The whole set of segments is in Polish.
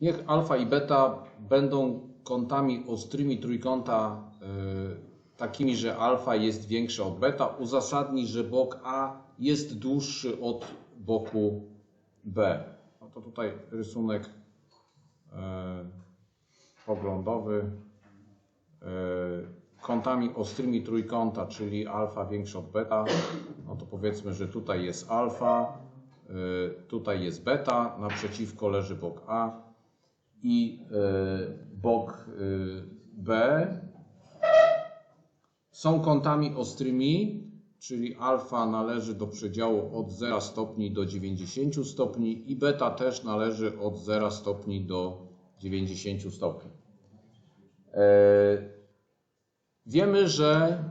Niech alfa i beta będą kątami ostrymi trójkąta y, takimi, że alfa jest większe od beta, uzasadni, że bok A jest dłuższy od boku B. No to tutaj rysunek y, poglądowy. Y, kątami ostrymi trójkąta, czyli alfa większe od beta, no to powiedzmy, że tutaj jest alfa, tutaj jest beta, naprzeciwko leży bok A i y, bok y, B są kątami ostrymi, czyli alfa należy do przedziału od 0 stopni do 90 stopni i beta też należy od 0 stopni do 90 stopni. E, Wiemy, że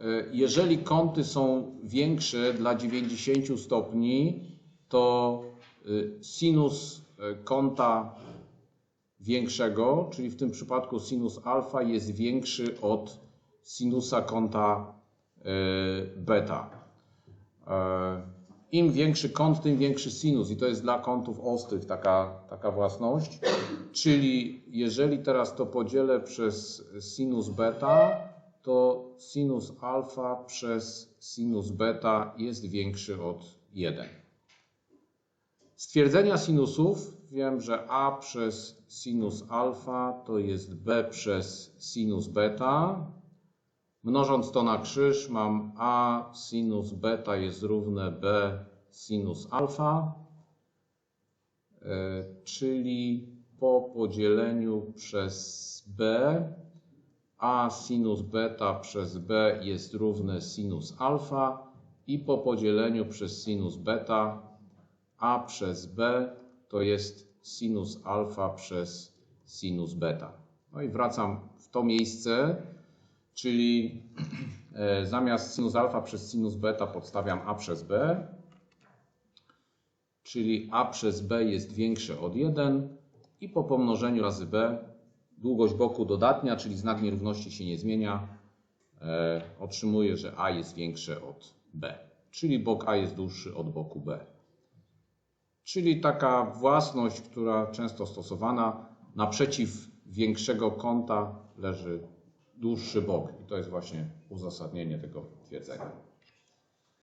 e, jeżeli kąty są większe dla 90 stopni, to e, sinus e, kąta większego, czyli w tym przypadku sinus alfa jest większy od sinusa kąta beta. Im większy kąt, tym większy sinus i to jest dla kątów ostrych taka, taka własność. Czyli jeżeli teraz to podzielę przez sinus beta, to sinus alfa przez sinus beta jest większy od 1. Stwierdzenia sinusów wiem, że a przez sinus alfa to jest b przez sinus beta. Mnożąc to na krzyż mam a sinus beta jest równe b sinus alfa, e, czyli po podzieleniu przez b a sinus beta przez b jest równe sinus alfa i po podzieleniu przez sinus beta a przez b to jest sinus alfa przez sinus beta. No i wracam w to miejsce, czyli e, zamiast sinus alfa przez sinus beta podstawiam a przez b, czyli a przez b jest większe od 1 i po pomnożeniu razy b długość boku dodatnia, czyli znak nierówności się nie zmienia, e, otrzymuję, że A jest większe od B, czyli bok A jest dłuższy od boku B. Czyli taka własność, która często stosowana, naprzeciw większego kąta leży dłuższy bok. I to jest właśnie uzasadnienie tego twierdzenia.